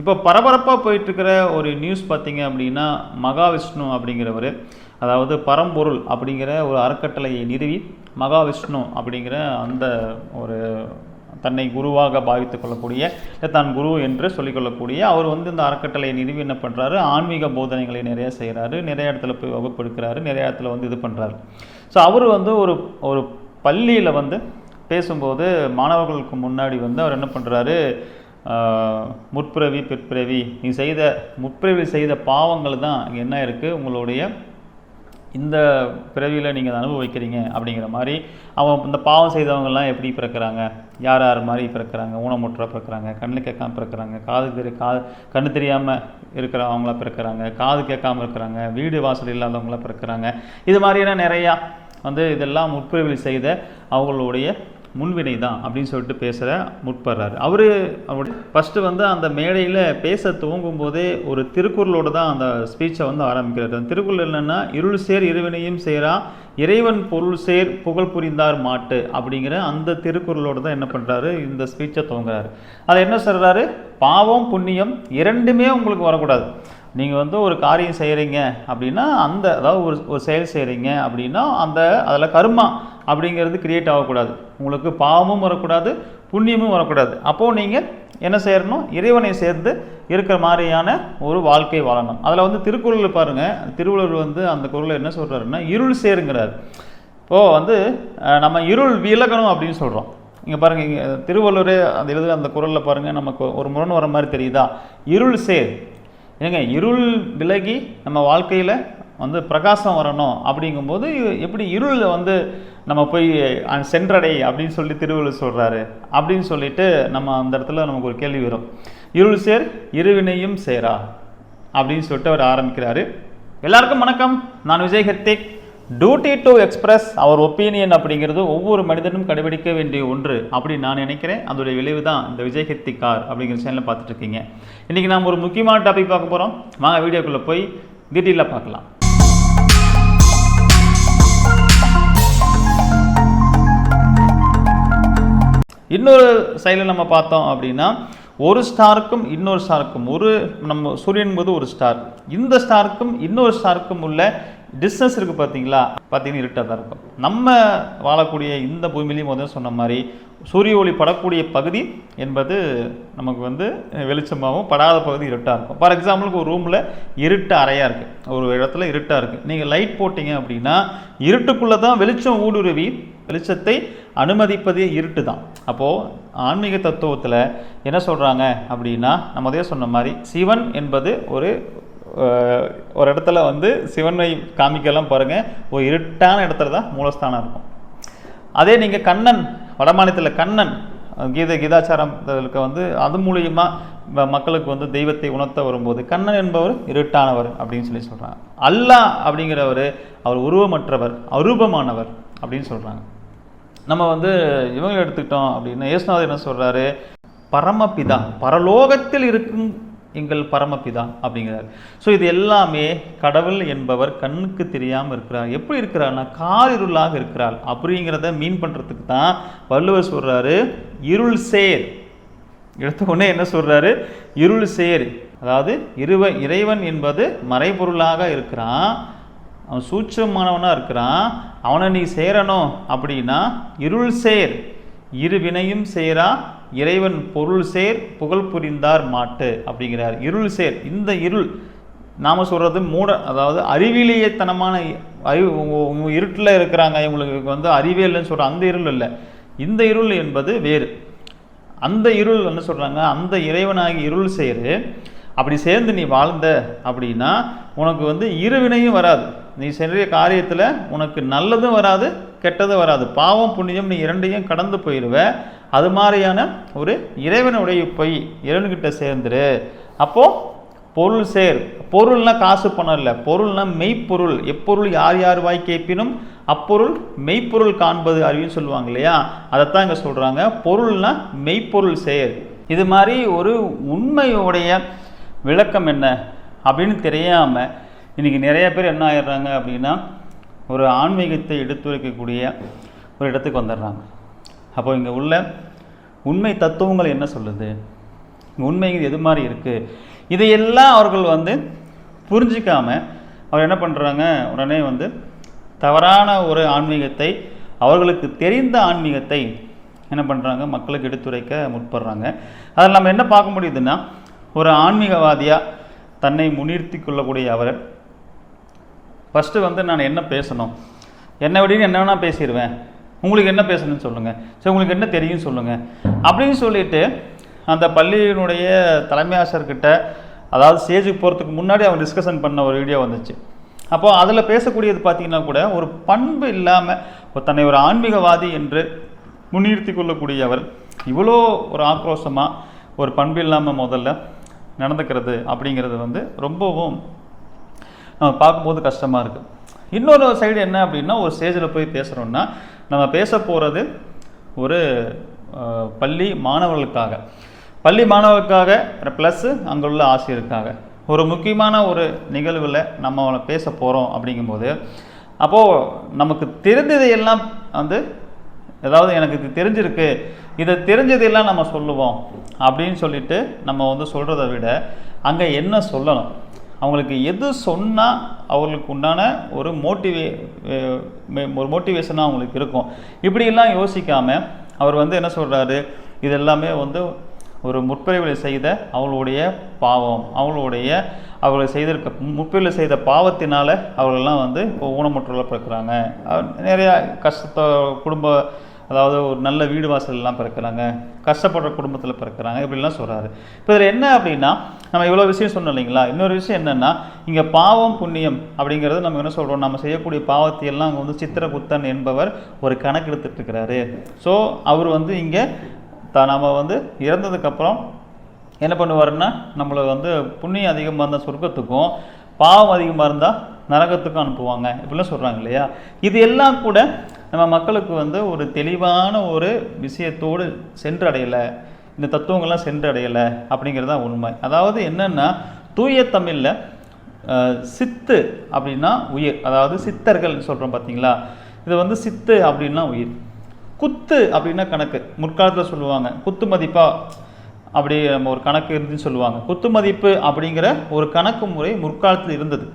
இப்போ பரபரப்பாக போயிட்டுருக்கிற ஒரு நியூஸ் பார்த்திங்க அப்படின்னா மகாவிஷ்ணு அப்படிங்கிறவர் அதாவது பரம்பொருள் அப்படிங்கிற ஒரு அறக்கட்டளையை நிறுவி மகாவிஷ்ணு அப்படிங்கிற அந்த ஒரு தன்னை குருவாக பாவித்து கொள்ளக்கூடிய இல்லை தான் குரு என்று சொல்லிக்கொள்ளக்கூடிய அவர் வந்து இந்த அறக்கட்டளையை நிறுவி என்ன பண்ணுறாரு ஆன்மீக போதனைகளை நிறைய செய்கிறாரு நிறைய இடத்துல போய் வகுப்பெடுக்கிறாரு நிறைய இடத்துல வந்து இது பண்ணுறாரு ஸோ அவர் வந்து ஒரு ஒரு பள்ளியில் வந்து பேசும்போது மாணவர்களுக்கு முன்னாடி வந்து அவர் என்ன பண்ணுறாரு முற்பிறவி பிற்பிறவி. நீங்கள் செய்த முற்பிறவி செய்த பாவங்கள் தான் இங்கே என்ன இருக்குது உங்களுடைய இந்த பிறவியில் நீங்கள் அதை அனுபவிக்கிறீங்க அப்படிங்கிற மாதிரி அவன் இந்த பாவம் செய்தவங்கெல்லாம் எப்படி பிறக்கிறாங்க? யார் யார் மாதிரி பிறக்கிறாங்க? ஊனமுற்ற பிறக்கிறாங்க கண்ணு கேட்காம பிறக்கிறாங்க காது தெரி காது கண்ணு தெரியாமல் இருக்கிறவங்களா பிறக்கிறாங்க காது கேட்காம இருக்கிறாங்க வீடு வாசல் இல்லாதவங்களாம் பிறக்கிறாங்க. இது மாதிரியான நிறையா வந்து இதெல்லாம் முற்பிறவில் செய்த அவங்களுடைய முன்வினை தான் அப்படின்னு சொல்லிட்டு பேசுகிற முற்படுறாரு. அவர் அவர் ஃபஸ்ட்டு வந்து அந்த மேடையில் பேச துவங்கும் போதே ஒரு திருக்குறளோடு தான் அந்த ஸ்பீச்சை வந்து ஆரம்பிக்கிறார். அந்த திருக்குறள் என்னென்னா இருள் சேர் இருவினையும் சேரா இறைவன் பொருள் சேர் புகழ் புரிந்தார் மாட்டு அப்படிங்கிற அந்த திருக்குறளோடு தான் என்ன பண்ணுறாரு இந்த ஸ்பீச்சை துவங்குறாரு. அதை என்ன சொல்கிறாரு பாவம் புண்ணியம் இரண்டுமே உங்களுக்கு வரக்கூடாது. நீங்கள் வந்து ஒரு காரியம் செய்கிறீங்க அப்படின்னா அந்த அதாவது ஒரு ஒரு செயல் செய்கிறீங்க அப்படின்னா அந்த அதில் கர்மா அப்படிங்கிறது கிரியேட் ஆகக்கூடாது. உங்களுக்கு பாவமும் வரக்கூடாது புண்ணியமும் வரக்கூடாது. அப்போது நீங்கள் என்ன செய்யணும் இறைவனை சேர்ந்து இருக்கிற மாதிரியான ஒரு வாழ்க்கை வாழணும். அதில் வந்து திருக்குறள் பாருங்கள் திருவள்ளுவர் வந்து அந்த குரலில் என்ன சொல்கிறாருன்னா இருள் சேருங்கிறார். இப்போது வந்து நம்ம இருள் விலகணும் அப்படின்னு சொல்கிறோம் இங்கே பாருங்கள் இங்கே திருவள்ளுவரே அந்த எழுதுகிற அந்த குரலில் பாருங்கள் நமக்கு ஒரு முரண் வர மாதிரி தெரியுதா? இருள் சேர். ஏங்க இருள் விலகி நம்ம வாழ்க்கையில் வந்து பிரகாசம் வரணும் அப்படிங்கும்போது எப்படி இருளில் வந்து நம்ம போய் சென்றடை அப்படின்னு சொல்லி திருவள்ளுவர் சொல்கிறாரு அப்படின்னு சொல்லிட்டு நம்ம அந்த இடத்துல நமக்கு ஒரு கேள்வி வரும். இருள் சேர் இருவினையும் சேரா அப்படின்னு சொல்லிட்டு அவர் ஆரம்பிக்கிறாரு. எல்லாருக்கும் வணக்கம். நான் Vijay Hardik duty to express our opinion அப்படிங்கிறது ஒவ்வொரு மனிதனும் கடைபிடிக்க வேண்டிய ஒன்று அப்படின்னு நான் நினைக்கிறேன். அதோடைய விளைவு தான் இந்த விஜய் ஹிர்த்திக் கார் அப்படிங்கிற சேனலில் பார்த்துட்ருக்கீங்க இன்றைக்கி நாம் ஒரு முக்கியமான டாபிக் பார்க்க போகிறோம் வாங்க வீடியோக்குள்ளே போய் டீட்டெயிலாக பார்க்கலாம். இன்னொரு சைடில் நம்ம பார்த்தோம் அப்படின்னா ஒரு ஸ்டாருக்கும் இன்னொரு ஸ்டாருக்கும் ஒரு நம்ம சூரியன் போது ஒரு ஸ்டார் இந்த ஸ்டாருக்கும் இன்னொரு ஸ்டாருக்கும் உள்ள டிஸ்டன்ஸ் இருக்குது பார்த்தீங்களா? பார்த்தீங்கன்னா இருட்டாக தான் இருக்கும். நம்ம வாழக்கூடிய இந்த பூமியிலையும் முதல்ல சொன்ன மாதிரி சூரிய ஒளி படக்கூடிய பகுதி என்பது நமக்கு வந்து வெளிச்சமாகவும் படாத பகுதி இருட்டாக இருக்கும். ஃபார் எக்ஸாம்பிளுக்கு ஒரு ரூமில் இருட்டு அறையாக இருக்குது ஒரு இடத்துல இருட்டாக இருக்குது நீங்கள் லைட் போட்டிங்க அப்படின்னா இருட்டுக்குள்ளே தான் வெளிச்சம் ஊடுருவி வெளிச்சத்தை அனுமதிப்பதே இருட்டு தான். அப்போது ஆன்மீக தத்துவத்தில் என்ன சொல்கிறாங்க அப்படின்னா நம்ம அதே சொன்ன மாதிரி சிவன் என்பது ஒரு ஒரு இடத்துல வந்து சிவனை காமிக்கலாம் பாருங்கள் ஒரு இருட்டான இடத்துல தான் மூலஸ்தானம் இருக்கும். அதே நீங்கள் கண்ணன் வடமாநிலத்தில் கண்ணன் கீத கீதாச்சாரத்திற்கு வந்து அது மூலயமா மக்களுக்கு வந்து தெய்வத்தை உணர்த்த வரும்போது கண்ணன் என்பவர் இருட்டானவர் அப்படின்னு சொல்லி சொல்கிறாங்க அல்லாஹ் அப்படிங்கிறவர் அவர் உருவமற்றவர் அரூபமானவர் அப்படின்னு சொல்கிறாங்க நம்ம வந்து இவங்க எடுத்துக்கிட்டோம் அப்படின்னா இயேசுநாதர் என்ன சொல்கிறாரு பரமபிதா பரலோகத்தில் இருக்கும் எங்கள் பரமபிதா அப்படிங்கிறார். ஸோ இது எல்லாமே கடவுள் என்பவர் கண்ணுக்கு தெரியாமல் இருக்கிறார். எப்படி இருக்கிறார்னா காரிருளாக இருக்கிறாள் அப்படிங்கிறத மீன் பண்ணுறதுக்கு தான் வள்ளுவர் சொல்கிறாரு இருள் சேர். எடுத்த உடனே என்ன சொல்கிறாரு இருள் சேர். அதாவது இருவ இறைவன் என்பது மறைபொருளாக இருக்கிறான். அவன் சூட்சமானவனாக இருக்கிறான். அவனை நீ சேரணும் அப்படின்னா இருள் சேர். இரு வினையும் சேரா இறைவன் பொருள் சேர் புகழ் புரிந்தார் மாட்டு அப்படிங்கிறார். இருள் சேர் இந்த இருள் நாம் சொல்கிறது மூட அதாவது அறிவிலேயத்தனமான அறிவு இருட்டில் இருக்கிறாங்க இவங்களுக்கு வந்து அறிவே இல்லைன்னு சொல்கிற அந்த இருள் இல்லை. இந்த இருள் என்பது வேறு. அந்த இருள் என்ன சொல்கிறாங்க அந்த இறைவனாகி இருள் சேரு. அப்படி சேர்ந்து நீ வாழ்ந்த அப்படின்னா உனக்கு வந்து இருவினையும் வராது. நீ செய்கிற காரியத்தில் உனக்கு நல்லதும் வராது கெட்டதும் வராது. பாவம் புண்ணியம் நீ இரண்டையும் கடந்து போயிடுவ அது மாதிரியான ஒரு இறைவனுடைய பொய் இறைவன்கிட்ட சேர்ந்துரு. அப்போது பொருள் சேர். பொருள்னா காசு பணம் இல்லை. பொருள்னா மெய்ப்பொருள். எப்பொருள் யார் யார் வாய் கேட்பினும் அப்பொருள் மெய்ப்பொருள் காண்பது அறிவுன்னு சொல்லுவாங்க இல்லையா? அதைத்தான் இங்கே சொல்கிறாங்க பொருள்னா மெய்ப்பொருள் சேர். இது மாதிரி ஒரு உண்மையுடைய விளக்கம் என்ன? அப்படின்னு தெரியாமல் இன்றைக்கி நிறைய பேர் என்ன ஆயிடுறாங்க அப்படின்னா ஒரு ஆன்மீகத்தை எடுத்துரைக்கக்கூடிய ஒரு இடத்துக்கு வந்துடுறாங்க. அப்போ இங்கே உள்ள உண்மை தத்துவங்கள் என்ன சொல்லுது? உண்மைங்கிறது எது மாதிரி இருக்குது இதையெல்லாம் அவர்கள் வந்து புரிஞ்சிக்காம அவர் என்ன பண்ணுறாங்க உடனே வந்து தவறான ஒரு ஆன்மீகத்தை அவர்களுக்கு தெரிந்த ஆன்மீகத்தை என்ன பண்ணுறாங்க மக்களுக்கு எடுத்துரைக்க முற்படுறாங்க. அதில் நம்ம என்ன பார்க்க முடியுதுன்னா ஒரு ஆன்மீகவாதியாக தன்னை முன்னிறுத்தி கொள்ளக்கூடிய அவர் ஃபஸ்ட்டு வந்து நான் என்ன பேசணும்? என்ன விட என்ன வேணால் பேசிடுவேன். உங்களுக்கு என்ன பேசணும்னு சொல்லுங்கள் சரி உங்களுக்கு என்ன தெரியும் சொல்லுங்கள் அப்படின்னு சொல்லிட்டு அந்த பள்ளியினுடைய தலைமை ஆசிரியர்கிட்ட அதாவது ஸ்டேஜுக்கு போகிறதுக்கு முன்னாடி அவன் டிஸ்கஷன் பண்ண ஒரு வீடியோ வந்துச்சு. அப்போது அதில் பேசக்கூடியது பார்த்திங்கன்னா கூட ஒரு பண்பு இல்லாமல் தன்னை ஒரு ஆன்மீகவாதி என்று முன்னிறுத்தி கொள்ளக்கூடிய அவர் இவ்வளோ ஒரு ஆக்ரோஷமாக ஒரு பண்பு இல்லாமல் முதல்ல நடந்துக்கிறது அப்படிங்கிறது வந்து ரொம்பவும் நம்ம பார்க்கும்போது கஷ்டமாக இருக்குது இன்னொரு சைடு என்ன அப்படின்னா ஒரு ஸ்டேஜில் போய் பேசுகிறோம்னா நம்ம பேச போகிறது ஒரு பள்ளி மாணவர்களுக்காக. பள்ளி மாணவர்களுக்காக ப்ளஸ்ஸு அங்கே உள்ள ஆசிரியருக்காக. ஒரு முக்கியமான ஒரு நிகழ்வில் நம்ம அவளை பேச போகிறோம் அப்படிங்கும்போது அப்போது நமக்கு தெரிந்ததையெல்லாம் வந்து ஏதாவது எனக்கு இது தெரிஞ்சிருக்கு இதை தெரிஞ்சதையெல்லாம் நம்ம சொல்லுவோம் அப்படின்னு சொல்லிட்டு நம்ம வந்து சொல்கிறத விட அங்கே என்ன சொல்லணும்? அவங்களுக்கு எது சொன்னால் அவர்களுக்கு உண்டான ஒரு மோட்டிவே ஒரு மோட்டிவேஷனாக அவங்களுக்கு இருக்கும். இப்படியெல்லாம் யோசிக்காமல் அவர் வந்து என்ன சொல்கிறாரு இது எல்லாமே வந்து ஒரு முற்பிரிவில் செய்த அவளுடைய பாவம் அவளுடைய அவர்கள் செய்திருக்க முற்பிரிவில் செய்த பாவத்தினால் அவர்கள்லாம் வந்து இப்போ ஊனமுற்றோரில் பிறக்கிறாங்க நிறையா கஷ்டத்தை குடும்ப அதாவது ஒரு நல்ல வீடு வாசல் பிறக்கிறாங்க கஷ்டப்படுற குடும்பத்தில் பிறக்கிறாங்க இப்படிலாம் சொல்கிறாரு இப்போ இதில் என்ன அப்படின்னா நம்ம இவ்வளோ விஷயம் சொன்னோம் இல்லைங்களா? இன்னொரு விஷயம் என்னென்னா இங்கே பாவம் புண்ணியம் அப்படிங்கிறது நம்ம என்ன சொல்கிறோம் நம்ம செய்யக்கூடிய பாவத்தையெல்லாம் அங்கே வந்து சித்திரகுத்தன் என்பவர் ஒரு கணக்கு எடுத்துட்டு இருக்கிறாரு ஸோ அவர் வந்து இங்கே த நம்ம வந்து இறந்ததுக்கப்புறம் என்ன பண்ணுவாருன்னா நம்மளை வந்து புண்ணியம் அதிகமாக இருந்தால் சொர்க்கத்துக்கும் பாவம் அதிகமாக இருந்தால் நரகத்துக்கும் அனுப்புவாங்க. இப்படிலாம் சொல்கிறாங்க இல்லையா? இது எல்லாம் கூட நம்ம மக்களுக்கு வந்து ஒரு தெளிவான ஒரு விஷயத்தோடு சென்றடையலை. இந்த தத்துவங்கள்லாம் சென்றடையலை அப்படிங்கிறது தான் உண்மை. அதாவது என்னென்னா தூய தமிழில் சித்து அப்படின்னா உயிர். அதாவது சித்தர்கள் சொல்கிறோம் பார்த்தீங்களா இது வந்து சித்து அப்படின்னா உயிர். குத்து அப்படின்னா கணக்கு. முற்காலத்தில் சொல்லுவாங்க. குத்து மதிப்பாக அப்படி நம்ம ஒரு கணக்கு இருந்துன்னு சொல்லுவாங்க. குத்து மதிப்பு அப்படிங்கிற ஒரு கணக்கு முறை முற்காலத்தில் இருந்தது.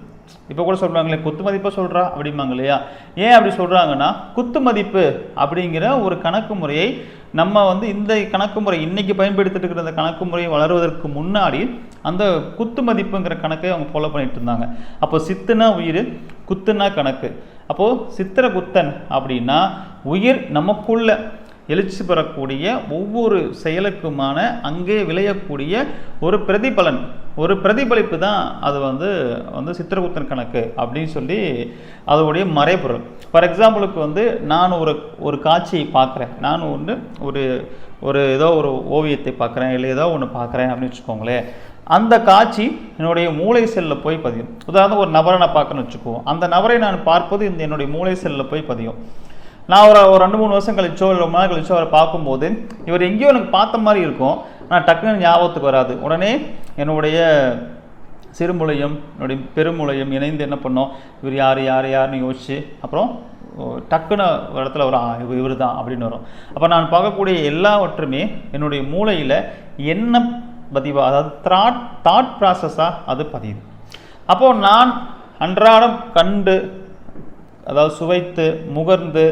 இப்போ கூட சொல்கிறாங்களே குத்து மதிப்பை சொல்கிறா அப்படிம்பாங்க இல்லையா? ஏன் அப்படி சொல்கிறாங்கன்னா குத்து மதிப்பு அப்படிங்கிற ஒரு கணக்கு முறையை நம்ம வந்து இந்த கணக்கு முறை இன்னைக்கு பயன்படுத்திட்டு இருக்கிற இந்த கணக்கு முறை வளருவதற்கு முன்னாடி அந்த குத்து மதிப்புங்கிற கணக்கை அவங்க ஃபாலோ பண்ணிட்டு இருந்தாங்க. அப்போ சித்துனா உயிர் குத்துனா கணக்கு. அப்போது சித்திர குத்தன் அப்படின்னா உயிர் நமக்குள்ள எழுச்சி பெறக்கூடிய ஒவ்வொரு செயலுக்குமான அங்கே விளையக்கூடிய ஒரு பிரதிபலன் ஒரு பிரதிபலிப்பு தான் அது வந்து வந்து சித்திரகுப்தன் கணக்கு அப்படின்னு சொல்லி அதோடைய மறைபொருள். ஃபார் எக்ஸாம்பிளுக்கு வந்து நான் ஒரு ஒரு காட்சியை பார்க்குறேன். நான் ஒன்று ஒரு ஒரு ஏதோ ஒரு ஓவியத்தை பார்க்குறேன் இல்லை ஏதோ ஒன்று பார்க்குறேன் அப்படின்னு வச்சுக்கோங்களேன். அந்த காட்சி என்னுடைய மூளை செல்லில் போய் பதியும். உதாரணம் ஒரு நபரை நான் பார்க்கணும்னு வச்சுக்குவோம். அந்த நபரை நான் பார்ப்பது இந்த என்னுடைய மூளை செல்லில் போய் பதியும். நான் ஒரு ஒரு ரெண்டு மூணு வருஷம் கழிச்சோ இல்லை ரொம்ப நாள் கழிச்சோ அவரை பார்க்கும்போது இவர் எங்கேயோ எனக்கு பார்த்த மாதிரி இருக்கும். ஆனால் டக்குன்னு ஞாபகத்துக்கு வராது. உடனே என்னுடைய சிறுமுளையும் என்னுடைய பெருமுளையும் இணைந்து என்ன பண்ணோம்? இவர் யார் யார் யாருன்னு யோசிச்சு அப்புறம் டக்குன்னு ஒரு இடத்துல ஒரு இவர் தான் அப்படின்னு வரும். அப்போ நான் பார்க்கக்கூடிய எல்லாவற்றுமே என்னுடைய மூளையில் என்ன பதிவாக அதாவது த்ராட் தாட் ப்ராசஸாக அது பதியுது. அப்போது நான் அன்றாடம் கண்டு அதாவது சுவைத்து முகர்ந்து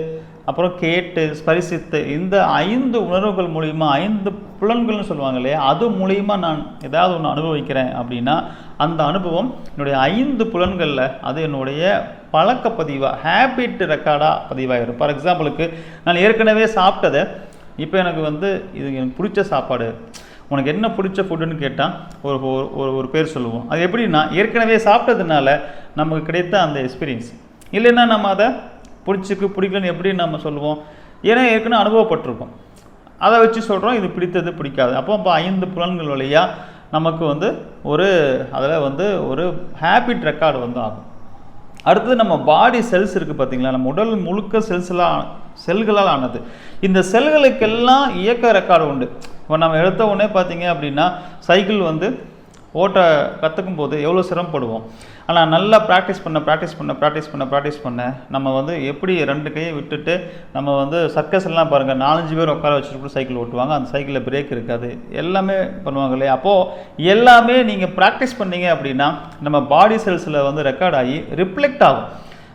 அப்புறம் கேட்டு ஸ்பரிசித்து இந்த ஐந்து உணர்வுகள் மூலிமா ஐந்து புலன்கள்னு சொல்லுவாங்க இல்லையா அது மூலிமா நான் ஏதாவது ஒன்று அனுபவிக்கிறேன் அப்படின்னா அந்த அனுபவம் என்னுடைய ஐந்து புலன்களில் அது என்னுடைய பழக்க பதிவாக ஹேபிட் ரெக்கார்டாக பதிவாகிடும் ஃபார் எக்ஸாம்பிளுக்கு நான் ஏற்கனவே சாப்பிட்டதை இப்போ எனக்கு வந்து இது எனக்கு பிடிச்ச சாப்பாடு. உனக்கு என்ன பிடிச்ச ஃபுட்டுன்னு கேட்டால் ஒரு ஒரு- ஒரு ஒரு பேர் சொல்லுவோம். அது எப்படின்னா ஏற்கனவே சாப்பிட்டதுனால நமக்கு கிடைத்த அந்த எக்ஸ்பீரியன்ஸ் இல்லைன்னா நம்ம அதை பிடிச்சிக்கு பிடிக்கலன்னு எப்படி நம்ம சொல்லுவோம்? ஏன்னா ஏற்கனவே அனுபவப்பட்டிருக்கோம் அதை வச்சு சொல்கிறோம் இது பிடித்தது பிடிக்காது. அப்போ இப்போ ஐந்து புலன்கள் வழியாக நமக்கு வந்து ஒரு அதில் வந்து ஒரு ஹேபிட் ரெக்கார்டு வந்து ஆகும். அடுத்தது நம்ம பாடி செல்ஸ் இருக்குது பார்த்தீங்களா நம்ம உடல் முழுக்க செல்ஸ்லாம் செல்களால் ஆனது. இந்த செல்களுக்கெல்லாம் இயக்க ரெக்கார்டு உண்டு. இப்போ நம்ம எடுத்த உடனே பார்த்தீங்க அப்படின்னா சைக்கிள் வந்து ஓட்ட கற்றுக்கும் போது எவ்வளோ சிரமப்படுவோம். ஆனால் நல்லா ப்ராக்டிஸ் பண்ண ப்ராக்டிஸ் பண்ண ப்ராக்டிஸ் பண்ண ப்ராக்டிஸ் பண்ண நம்ம வந்து எப்படி ரெண்டு கையை விட்டுட்டு நம்ம வந்து சர்க்கஸ் எல்லாம் பாருங்கள் நாலஞ்சு பேர் உட்கார வச்சுட்டு சைக்கிள் ஓட்டுவாங்க. அந்த சைக்கிளில் பிரேக் இருக்காது. எல்லாமே பண்ணுவாங்க இல்லையா? அப்போது எல்லாமே நீங்கள் ப்ராக்டிஸ் பண்ணீங்க அப்படின்னா நம்ம பாடி செல்ஸில் வந்து ரெக்கார்ட் ஆகி ரிஃப்ளெக்ட் ஆகும்.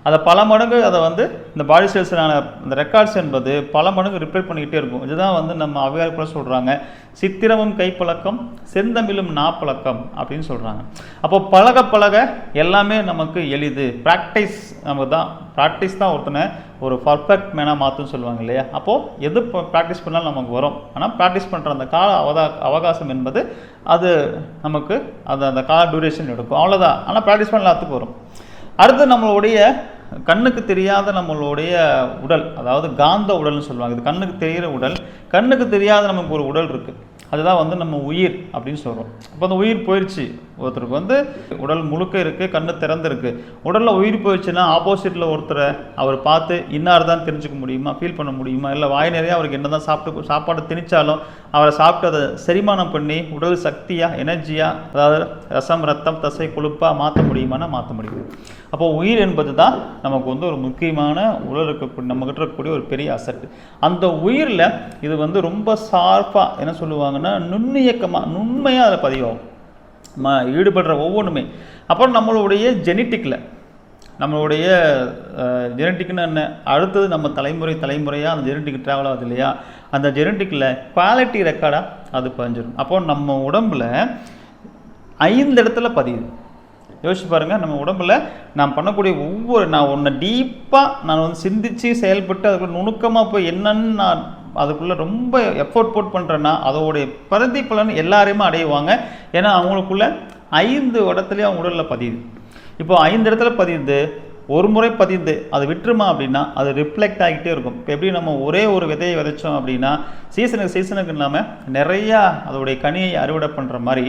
அதை பல மடங்கு அதை வந்து இந்த பாடி செல்ஸிலான இந்த ரெக்கார்ட்ஸ் என்பது பல மடங்கு ரிப்பேர் பண்ணிக்கிட்டே இருக்கும். இதுதான் வந்து நம்ம அவையார் கூட சொல்கிறாங்க சித்திரமும் கைப்பழக்கம் செந்தமிழும் நாப்பழக்கம் அப்படின்னு சொல்கிறாங்க அப்போ பழக பழக எல்லாமே நமக்கு எளிது. ப்ராக்டிஸ் நமக்கு தான் ப்ராக்டிஸ் தான் ஒருத்தனை ஒரு பர்ஃபெக்ட் மேனாக மாற்றுன்னு சொல்லுவாங்க இல்லையா? அப்போது எது ப்ராக்டிஸ் பண்ணாலும் நமக்கு வரும். ஆனால் ப்ராக்டிஸ் பண்ணுற அந்த கால அவதா அவகாசம் என்பது அது நமக்கு அது அந்த கால டியூரேஷன் எடுக்கும். அவ்வளோதான் ஆனால் ப்ராக்டிஸ் பண்ண எல்லாத்துக்கும் வரும். அடுத்து நம்மளுடைய கண்ணுக்கு தெரியாத நம்மளுடைய உடல் அதாவது காந்த உடல்னு சொல்லுவாங்க. இது கண்ணுக்கு தெரிகிற உடல். கண்ணுக்கு தெரியாத நமக்கு ஒரு உடல் இருக்குது அதுதான் வந்து நம்ம உயிர் அப்படின்னு சொல்கிறோம் அப்போ அந்த உயிர் போயிடுச்சு ஒருத்தருக்கு வந்து உடல் முழுக்க இருக்குது கண்ணு திறந்துருக்கு. உடலில் உயிர் போயிடுச்சுன்னா ஆப்போசிட்டில் ஒருத்தரை அவர் பார்த்து இன்னார் தான் தெரிஞ்சுக்க முடியுமா? ஃபீல் பண்ண முடியுமா? இல்லை வாய் நிறைய அவருக்கு என்ன தான் சாப்பிட்டு சாப்பாடு திணிச்சாலும் அவரை சாப்பிட்டு அதை செரிமானம் பண்ணி உடல் சக்தியாக எனர்ஜியாக அதாவது ரசம் ரத்தம் தசை கொழுப்பாக மாற்ற முடியுமானா மாற்ற முடியும். அப்போ உயிர் என்பது தான் நமக்கு வந்து ஒரு முக்கியமான உடல் இருக்கக்கூடிய நம்மகிட்ட இருக்கக்கூடிய ஒரு பெரிய அசட்டு அந்த உயிரில் இது வந்து ரொம்ப ஷார்ப்பாக என்ன சொல்லுவாங்க? பண்ணுவாங்கன்னா நுண்ணியக்கமாக நுண்மையாக அதில் பதிவாகும். நம்ம ஈடுபடுற ஒவ்வொன்றுமே அப்புறம் நம்மளுடைய ஜெனட்டிக்கில் நம்மளுடைய ஜெனட்டிக்னு என்ன? அடுத்தது நம்ம தலைமுறை தலைமுறையாக அந்த ஜெனட்டிக் ட்ராவல் ஆகுது இல்லையா? அந்த ஜெனட்டிக்கில் குவாலிட்டி ரெக்கார்டாக அது பதிஞ்சிடும் அப்போ நம்ம உடம்புல ஐந்து இடத்துல பதியுது. யோசிச்சு பாருங்கள் நம்ம உடம்புல நான் பண்ணக்கூடிய ஒவ்வொரு நான் ஒன்று டீப்பாக நான் வந்து சிந்திச்சு செயல்பட்டு அதுக்குள்ள நுணுக்கமாக போய் என்னன்னு நான் அதுக்குள்ளே ரொம்ப எஃபோர்ட் போட் பண்ணுறேன்னா அதோடைய பிரதிபலன் எல்லாரையுமே அடையுவாங்க ஏன்னா அவங்களுக்குள்ள ஐந்து இடத்துலையும் அவங்க உடலில் பதியுது. இப்போ ஐந்து இடத்துல பதியுது ஒரு முறை பதிந்து அது விட்டுருமா அப்படின்னா அது ரிஃப்ளெக்ட் ஆகிட்டே இருக்கும். இப்போ எப்படி நம்ம ஒரே ஒரு விதையை விதைச்சோம் அப்படின்னா சீசனுக்கு சீசனுக்கு இல்லாமல் நிறையா அதோடைய கனியை அறுவடை பண்ணுற மாதிரி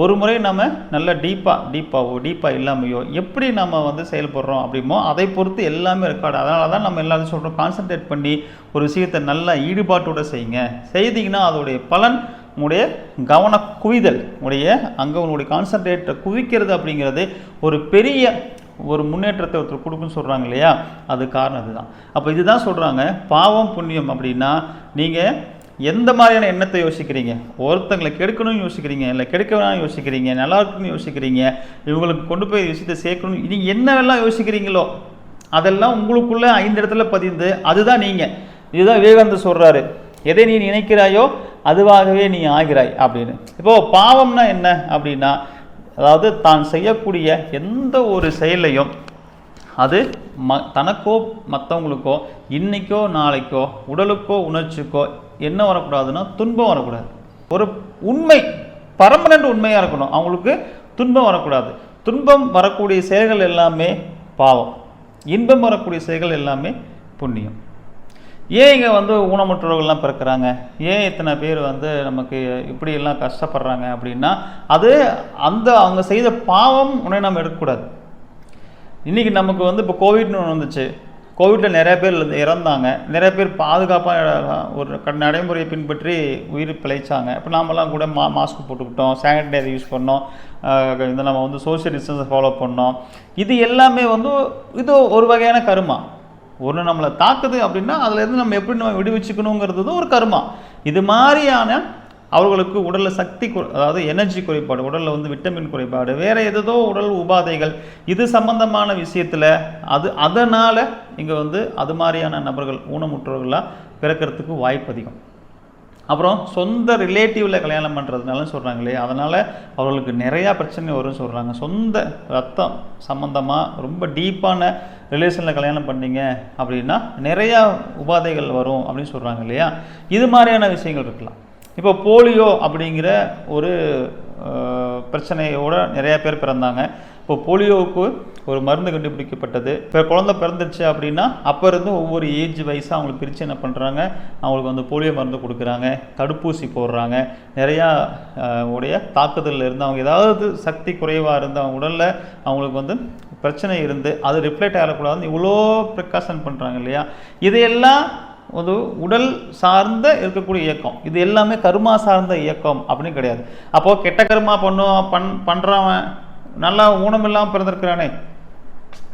ஒரு முறை நம்ம நல்ல டீப்பாக டீப்பாவோ டீப்பாக இல்லாமையோ எப்படி நம்ம வந்து செயல்படுறோம் அப்படிமோ அதை பொறுத்து எல்லாமே ரெக்கார்டு அதனால தான் நம்ம எல்லாரும் சொல்கிறோம் கான்சன்ட்ரேட் பண்ணி ஒரு விஷயத்தை நல்லா ஈடுபாட்டோட செய்யுங்க. செய்தீங்கன்னா அதோடைய பலன் உங்களுடைய கவன குவிதல் உடைய அங்கே உங்களுடைய கான்சன்ட்ரேட்டை குவிக்கிறது அப்படிங்கிறது ஒரு பெரிய ஒரு முன்னேற்றத்தை ஒருத்தர் கொடுக்குன்னு சொல்கிறாங்க இல்லையா? அது காரணம் இதுதான். அப்போ இதுதான் சொல்கிறாங்க பாவம் புண்ணியம் அப்படின்னா நீங்கள் எந்த மாதிரியான எண்ணத்தை யோசிக்கிறீங்க? ஒருத்தங்களை கெடுக்கணும்னு யோசிக்கிறீங்க இல்லை கெடுக்க வேணாம்னு யோசிக்கிறீங்க நல்லா இருக்குன்னு யோசிக்கிறீங்க இவங்களுக்கு கொண்டு போய் விஷயத்தை சேர்க்கணும் நீங்கள் என்னவெல்லாம் யோசிக்கிறீங்களோ? அதெல்லாம் உங்களுக்குள்ளே ஐந்து இடத்துல பதிந்து அதுதான் நீங்கள் இதுதான் விவேகானந்தர் சொல்கிறாரு எதை நீ நினைக்கிறாயோ அதுவாகவே நீ ஆகிறாய் அப்படின்னு. இப்போது பாவம்னா என்ன அப்படின்னா அதாவது தான் செய்யக்கூடிய எந்த ஒரு செயலையும் அது ம தனக்கோ மற்றவங்களுக்கோ இன்றைக்கோ நாளைக்கோ உடலுக்கோ உணர்ச்சிக்கோ என்ன வரக்கூடாதுன்னா துன்பம் வரக்கூடாது. ஒரு உண்மை பரமனன்ட் உண்மையாக இருக்கணும். அவங்களுக்கு துன்பம் வரக்கூடாது. துன்பம் வரக்கூடிய செயல்கள் எல்லாமே பாவம். இன்பம் வரக்கூடிய செயல்கள் எல்லாமே புண்ணியம். ஏன் இங்கே வந்து ஊனமுற்றவர்கள்லாம் பிறக்கிறாங்க? ஏன் இத்தனை பேர் வந்து நமக்கு இப்படி எல்லாம் கஷ்டப்படுறாங்க அப்படின்னா அது அந்த அவங்க செய்த பாவம் உடனே நம்ம எடுக்கக்கூடாது. இன்றைக்கி நமக்கு வந்து இப்போ கோவிட்னு ஒன்று வந்துச்சு. கோவிட்டில் நிறைய பேர் இறந்தாங்க. நிறைய பேர் பாதுகாப்பாக ஒரு க- நடைமுறையை பின்பற்றி உயிர் பிழைச்சாங்க. இப்போ நாமெல்லாம் கூட மா மாஸ்க் போட்டுக்கிட்டோம் சானிடைசர் யூஸ் பண்ணோம் இந்த நம்ம வந்து சோஷியல் டிஸ்டன்ஸை ஃபாலோ பண்ணோம். இது எல்லாமே வந்து இது ஒரு வகையான கருமா. ஒன்று நம்மளை தாக்குது அப்படின்னா அதுலேருந்து நம்ம எப்படி நம்ம விடுவிச்சுக்கணுங்கிறது ஒரு கருமா. இது மாதிரியான அவர்களுக்கு உடலில் சக்தி அதாவது எனர்ஜி குறைபாடு உடலில் வந்து விட்டமின் குறைபாடு வேறு ஏதோ உடல் உபாதைகள் இது சம்பந்தமான விஷயத்தில் அது அதனால் இங்கே வந்து அது மாதிரியான நபர்கள் ஊனமுற்றவர்களாக பிறக்கிறதுக்கு வாய்ப்பு அதிகம். அப்புறம் சொந்த ரிலேட்டிவில் கல்யாணம் பண்ணுறதுனால சொல்கிறாங்க இல்லையா அதனால் அவர்களுக்கு நிறையா பிரச்சனை வரும்னு சொல்கிறாங்க சொந்த ரத்தம் சம்மந்தமாக ரொம்ப டீப்பான ரிலேஷனில் கல்யாணம் பண்ணீங்க அப்படின்னா நிறையா உபாதைகள் வரும் அப்படின்னு சொல்கிறாங்க இல்லையா? இது மாதிரியான விஷயங்கள் இருக்கலாம். இப்போ போலியோ அப்படிங்கிற ஒரு பிரச்சனையோடு பிரச்சனையோட பேர் பிறந்தாங்க. இப்போ போலியோவுக்கு ஒரு மருந்து கண்டுபிடிக்கப்பட்டது. இப்போ குழந்தை பிறந்துருச்சு அப்படின்னா அப்போ இருந்து ஒவ்வொரு ஏஜ் வயசாக அவங்களுக்கு பிரித்து என்ன பண்ணுறாங்க அவங்களுக்கு வந்து போலியோ மருந்து கொடுக்குறாங்க தடுப்பூசி போடுறாங்க. நிறையா உடைய தாக்குதலில் இருந்து அவங்க ஏதாவது சக்தி குறைவாக இருந்து அவங்க உடலில் அவங்களுக்கு வந்து பிரச்சனை இருந்து அது ரிஃப்ளெக்ட் ஆகக்கூடாதுன்னு இவ்வளோ ப்ரிகாஷன் பண்ணுறாங்க இல்லையா? இதையெல்லாம் ஒரு உடல் சார்ந்த இருக்கக்கூடிய இயக்கம். இது எல்லாமே கருமா சார்ந்த இயக்கம் அப்படின்னு கிடையாது. அப்போது கெட்ட கருமா பண்ணுவான் பண் பண்ணுறவன் நல்லா ஊனம் இல்லாமல் பிறந்திருக்கிறானே.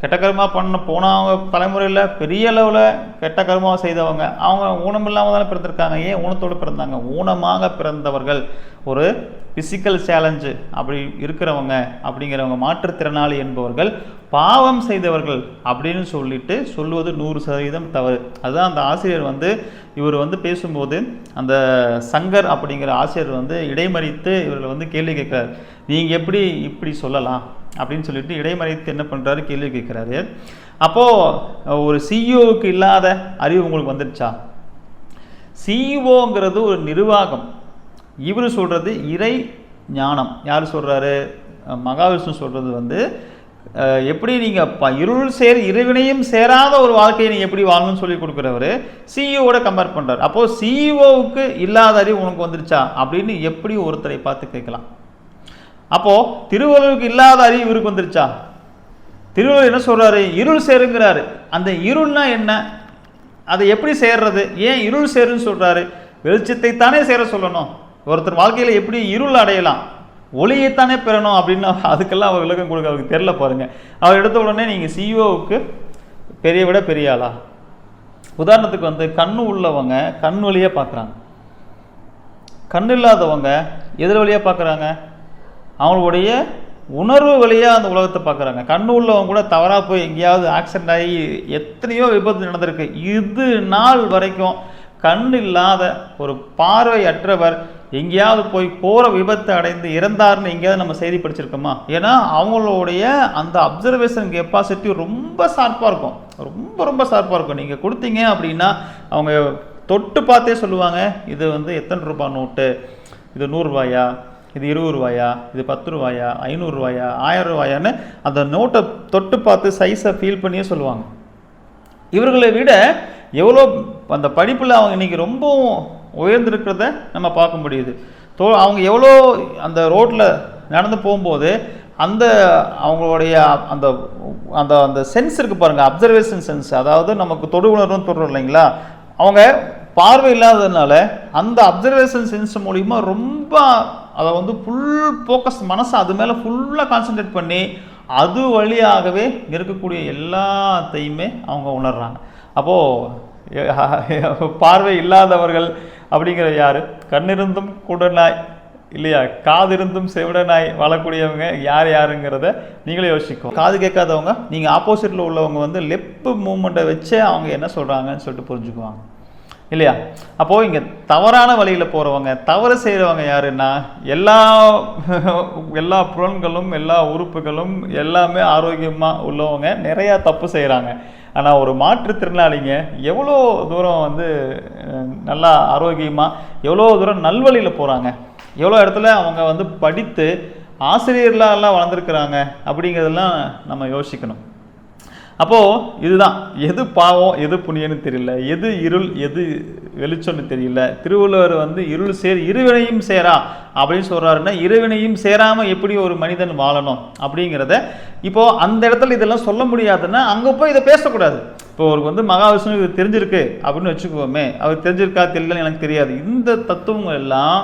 கெட்ட கருமா பண்ண போனவங்க தலைமுறையில் பெரிய அளவில் கெட்ட கருமாவை செய்தவங்க. அவங்க ஊனம் இல்லாமல் தானே பிறந்திருக்காங்க. ஏன் ஊனத்தோடு பிறந்தாங்க? ஊனமாக பிறந்தவர்கள். ஒரு ஃபிசிக்கல் சேலஞ்சு அப்படி இருக்கிறவங்க அப்படிங்கிறவங்க மாற்றுத்திறனாளி என்பவர்கள் பாவம் செய்தவர்கள் அப்படின்னு சொல்லிட்டு சொல்லுவது நூறு சதவீதம் தவறு. அதுதான் அந்த ஆசிரியர் வந்து இவர் வந்து பேசும்போது அந்த சங்கர் அப்படிங்கிற ஆசிரியர் வந்து இடைமறித்து இவர்களை வந்து கேள்வி கேட்குறாரு. நீங்கள் எப்படி இப்படி சொல்லலாம்? அப்படின்னு சொல்லிட்டு இடைமறித்து என்ன பண்ணுறாரு கேள்வி கேட்குறாரு. அப்போது ஒரு சிஇஓவுக்கு இல்லாத அறிவு உங்களுக்கு வந்துடுச்சா? சிஇஓங்கிறது ஒரு நிர்வாகம். இவர் சொல்கிறது இறை ஞானம். யார் சொல்கிறாரு மகாவிஷ்ணு சொல்கிறது வந்து எப்படி நீங்கள் ப இருள் சேர் இறைவனையும் சேராத ஒரு வாழ்க்கையை நீங்கள் எப்படி வாழணும்னு சொல்லி கொடுக்குறவர் சிஇஓட கம்பேர் பண்ணுறாரு அப்போது சிஇஓவுக்கு இல்லாத அறிவு உனக்கு வந்துருச்சா? அப்படின்னு எப்படி ஒருத்தரை பார்த்து கேட்கலாம். அப்போது திருவள்ளுவருக்கு இல்லாத அறிவு இவருக்கு வந்துருச்சா? திருவள்ளுவர் என்ன சொல்கிறாரு இருள் சேருங்கிறாரு. அந்த இருள்னா என்ன? அதை எப்படி சேர்றது? ஏன் இருள் சேருன்னு சொல்கிறாரு வெளிச்சத்தை தானே சேர சொல்லணும். ஒருத்தர் வாழ்க்கையில் எப்படி இருள் அடையலாம் ஒளியைத்தானே பெறணும் அப்படின்னு அதுக்கெல்லாம் அவர் விளக்கம் கொடுக்க அவருக்கு தெரில பாருங்கள் அவர் எடுத்த உடனே நீங்கள் சிஇஓவுக்கு பெரிய விட பெரிய ஆளா? உதாரணத்துக்கு வந்து கண்ணு உள்ளவங்க கண் வழியாக பார்க்குறாங்க கண் இல்லாதவங்க எதிர் வழியாக பார்க்குறாங்க அவங்களுடைய உணர்வு வழியாக அந்த உலகத்தை பார்க்குறாங்க கண்ணு உள்ளவங்க கூட தவறாக போய் எங்கேயாவது ஆக்சிடென்ட் ஆகி எத்தனையோ விபத்து நடந்திருக்கு. இது நாள் வரைக்கும் கண் இல்லாத ஒரு பார்வையற்றவர் எங்கேயாவது போய் போகிற விபத்து அடைந்து இறந்தார்னு எங்கேயாவது நம்ம செய்தி படிச்சிருக்கோமா? ஏன்னா அவங்களுடைய அந்த அப்சர்வேஷன் கெப்பாசிட்டி ரொம்ப ஷார்ப்பாக இருக்கும். ரொம்ப ரொம்ப ஷார்ப்பாக இருக்கும். நீங்கள் கொடுத்தீங்க அப்படின்னா அவங்க தொட்டு பார்த்தே சொல்லுவாங்க இது வந்து எத்தனை ரூபாய் நோட்டு? இது நூறுரூவாயா இது இருபது ரூபாயா? இது பத்து ரூபாயா? ஐநூறுரூவாயா ஆயிரம் ரூபாயான்னு அந்த நோட்டை தொட்டு பார்த்து சைஸை ஃபீல் பண்ணியே சொல்லுவாங்க. இவர்களை விட எவ்வளோ அந்த படிப்பில் அவங்க இன்னைக்கு ரொம்பவும் உயர்ந்திருக்கிறத நம்ம பார்க்க முடியுது. தோ அவங்க எவ்வளோ அந்த ரோட்டில் நடந்து போகும்போது அந்த அவங்களுடைய அந்த அந்த அந்த சென்ஸ் இருக்குது பாருங்கள் அப்சர்வேஷன் சென்ஸ் அதாவது நமக்கு தொடு உணர்வுன்னு சொல்கிறோம் இல்லைங்களா? அவங்க பார்வை இல்லாததுனால அந்த அப்சர்வேஷன் சென்ஸ் மூலிமா ரொம்ப அதை வந்து ஃபுல் ஃபோக்கஸ் மனசை அது மேலே ஃபுல்லாக கான்சென்ட்ரேட் பண்ணி அது வழியாகவே இருக்கக்கூடிய எல்லாத்தையுமே அவங்க உணர்றாங்க. அப்போது பார்வை இல்லாதவர்கள் அப்படிங்கிற யார்? கண்ணிருந்தும் குடநாய் இல்லையா? காதிருந்தும் செவிடனாய் வாழக்கூடியவங்க யார் யாருங்கிறத நீங்களே யோசிக்கும் காது கேட்காதவங்க நீங்கள் ஆப்போசிட்டில் உள்ளவங்க வந்து லெப்பு மூமெண்ட்டை வச்சே அவங்க என்ன சொல்கிறாங்கன்னு சொல்லிட்டு புரிஞ்சுக்குவாங்க. இல்லையா? அப்போது இங்கே தவறான வழியில் போகிறவங்க தவறு செய்கிறவங்க யாருன்னா எல்லா எல்லா புலன்களும் எல்லா உறுப்புகளும் எல்லாமே ஆரோக்கியமாக உள்ளவங்க நிறையா தப்பு செய்கிறாங்க ஆனால் ஒரு மாற்றுத்திறனாளிங்க எவ்வளோ தூரம் வந்து நல்லா ஆரோக்கியமாக எவ்வளோ தூரம் நல்வழியில் போகிறாங்க எவ்வளோ இடத்துல அவங்க வந்து படித்து ஆசிரியர்களாக எல்லாம் வளர்ந்துருக்குறாங்க அப்படிங்கிறதெல்லாம் நம்ம யோசிக்கணும். அப்போது இதுதான். எது பாவம் எது புண்ணியன்னு தெரியல. எது இருள் எது வெளிச்சம்னு தெரியல. திருவள்ளுவர் வந்து இருள் சேர் இருவினையும் சேரா அப்படின்னு சொல்கிறாருன்னா இருவினையும் சேராமல் எப்படி ஒரு மனிதன் வாழணும் அப்படிங்கிறத இப்போது அந்த இடத்துல இதெல்லாம் சொல்ல முடியாதுன்னா அங்கே போய் இதை பேசக்கூடாது. இப்போ அவருக்கு வந்து மகாவிஷ்ணு இது தெரிஞ்சிருக்கு அப்படின்னு வச்சுக்குவோமே அவர் தெரிஞ்சிருக்கா தெரியலன்னு எனக்கு தெரியாது. இந்த தத்துவங்கள் எல்லாம்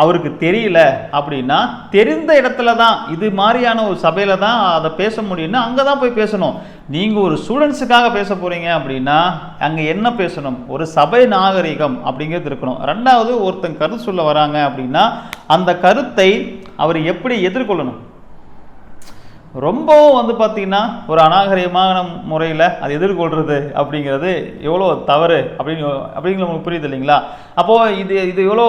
அவருக்கு தெரியல அப்படின்னா தெரிந்த இடத்துல தான் இது மாதிரியான ஒரு சபையில் தான் அதை பேச முடியும்னா அங்கே தான் போய் பேசணும். நீங்கள் ஒரு ஸ்டூடெண்ட்ஸுக்காக பேச போகிறீங்க அப்படின்னா அங்கே என்ன பேசணும்? ஒரு சபை நாகரிகம் அப்படிங்கிறது இருக்கணும். ரெண்டாவது ஒருத்தன் கருத்து சொல்ல வராங்க அப்படின்னா அந்த கருத்தை அவர் எப்படி எதிர்கொள்ளணும்? ரொம்பவும் வந்து பார்த்தீங்கன்னா ஒரு அநாகரிகமான முறையில் அது எதிர்கொள்கிறது அப்படிங்கிறது எவ்வளோ தவறு அப்படின்னு அப்படிங்கிற உங்களுக்கு புரியுது இல்லைங்களா? அப்போது இது இது எவ்வளோ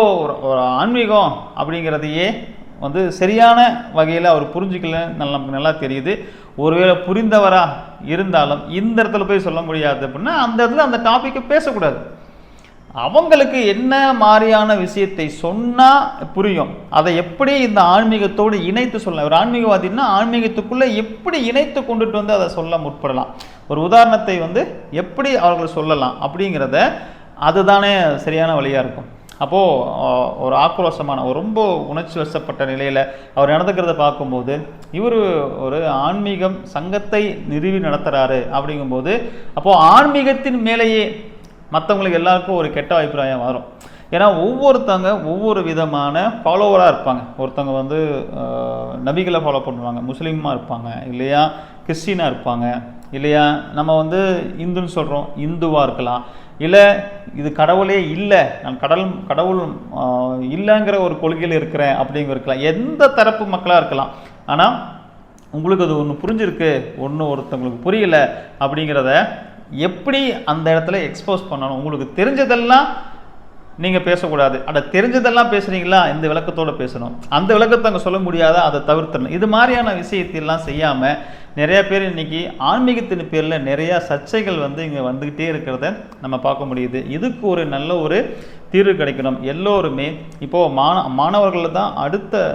ஒரு ஆன்மீகம் அப்படிங்கிறதையே வந்து சரியான வகையில் அவர் புரிஞ்சுக்கல நமக்கு நல்லா தெரியுது. ஒருவேளை புரிந்தவராக இருந்தாலும் இந்த இடத்துல போய் சொல்ல முடியாது அப்படின்னா அந்த இடத்துல அந்த டாப்பிக்கை பேசக்கூடாது. அவங்களுக்கு என்ன மாதிரியான விஷயத்தை சொன்னா புரியும். அதை எப்படி இந்த ஆன்மீகத்தோடு இணைத்து சொல்லலாம் ஒரு ஆன்மீகவாதின்னா ஆன்மீகத்துக்குள்ள எப்படி இணைத்து கொண்டுட்டு வந்து அதை சொல்ல முற்படலாம்? ஒரு உதாரணத்தை வந்து எப்படி அவர்கள் சொல்லலாம் அப்படிங்கிறத அதுதானே சரியான வழியா இருக்கும். அப்போது ஒரு ஆக்ரோஷமான ஒரு ரொம்ப உணர்ச்சி வசப்பட்ட நிலையில் அவர் நடந்துக்கிறத பார்க்கும்போது இவர் ஒரு ஆன்மீகம் சங்கத்தை நிறுவி நடத்துகிறாரு அப்படிங்கும்போது அப்போது ஆன்மீகத்தின் மேலேயே மற்றவங்களுக்கு எல்லாருக்கும் ஒரு கெட்ட அபிப்பிராயம் வரும். ஏன்னா ஒவ்வொருத்தவங்க ஒவ்வொரு விதமான ஃபாலோவராக இருப்பாங்க. ஒருத்தவங்க வந்து நபிகளை ஃபாலோ பண்ணுவாங்க. முஸ்லீமாக இருப்பாங்க. இல்லையா? கிறிஸ்டினாக இருப்பாங்க. இல்லையா? நம்ம வந்து இந்துன்னு சொல்கிறோம் இந்துவாக இருக்கலாம். இல்லை இது கடவுளே இல்லை. நான் கடல் கடவுள் இல்லைங்கிற ஒரு கொள்கையில் இருக்கிறேன் அப்படிங்கிற இருக்கலாம். எந்த தரப்பு மக்களாக இருக்கலாம். ஆனால் உங்களுக்கு அது ஒன்று புரிஞ்சிருக்கு. ஒன்று ஒருத்தவங்களுக்கு புரியல அப்படிங்கிறத எப்படி அந்த இடத்துல எக்ஸ்போஸ் பண்ணணும்? உங்களுக்கு தெரிஞ்சதெல்லாம் நீங்கள் பேசக்கூடாது. அட தெரிஞ்சதெல்லாம் பேசுகிறீங்களா இந்த விளக்கத்தோடு பேசணும். அந்த விளக்கத்தை அங்கே சொல்ல முடியாத? அதை தவிர்த்தணும் இது மாதிரியான விஷயத்தையெல்லாம் செய்யாமல் நிறையா பேர் இன்றைக்கி ஆன்மீகத்தின் பேரில் நிறையா சர்ச்சைகள் வந்து இங்கே வந்துக்கிட்டே இருக்கிறத நம்ம பார்க்க முடியுது. இதுக்கு ஒரு நல்ல ஒரு தீர்வு கிடைக்கணும். எல்லோருமே இப்போது மாண மாணவர்களில் தான் அடுத்த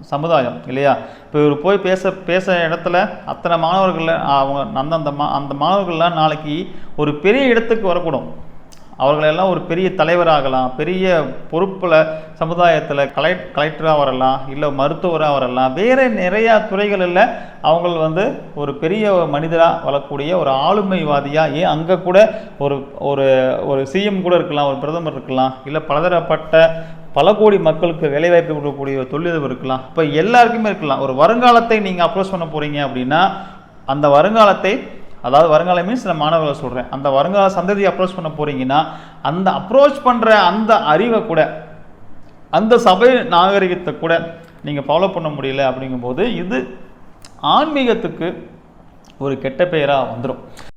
சமுதாயம் இல்லையா? இப்போ இவர் போய் பேச பேச இடத்துல அத்தனை மாணவர்கள் அவங்க அந்த அந்த மா அந்த மாணவர்கள்லாம் நாளைக்கு ஒரு பெரிய இடத்துக்கு வரக்கூடும். அவர்களெல்லாம் ஒரு பெரிய தலைவராகலாம் பெரிய பொறுப்பில் சமுதாயத்தில் கலை கலெக்டராக வரலாம் இல்லை மருத்துவராக வரலாம். வேறு நிறையா துறைகளில் அவங்க வந்து ஒரு பெரிய மனிதராக வரக்கூடிய ஒரு ஆளுமைவாதியாக ஏன் அங்கே கூட ஒரு ஒரு ஒரு சிஎம் கூட இருக்கலாம் ஒரு பிரதமர் இருக்கலாம் இல்லை பலதரப்பட்ட பல கோடி மக்களுக்கு வேலைவாய்ப்பு கொடுக்கக்கூடிய தொழிலும் தொழிலதிபர் இருக்கலாம். இப்போ எல்லாருக்குமே இருக்கலாம். ஒரு வருங்காலத்தை நீங்கள் அப்ரோச் பண்ண போகிறீங்க அப்படின்னா அந்த வருங்காலத்தை அதாவது வருங்கால மீன்ஸ் நான் மாணவர்களை சொல்கிறேன் அந்த வருங்கால சந்ததியை அப்ரோச் பண்ண போகிறீங்கன்னா அந்த அப்ரோச் பண்ணுற அந்த அறிவை கூட அந்த சபை நாகரிகத்தை கூட நீங்கள் ஃபாலோ பண்ண முடியல அப்படிங்கும்போது இது ஆன்மீகத்துக்கு ஒரு கெட்ட பெயராக வந்துடும்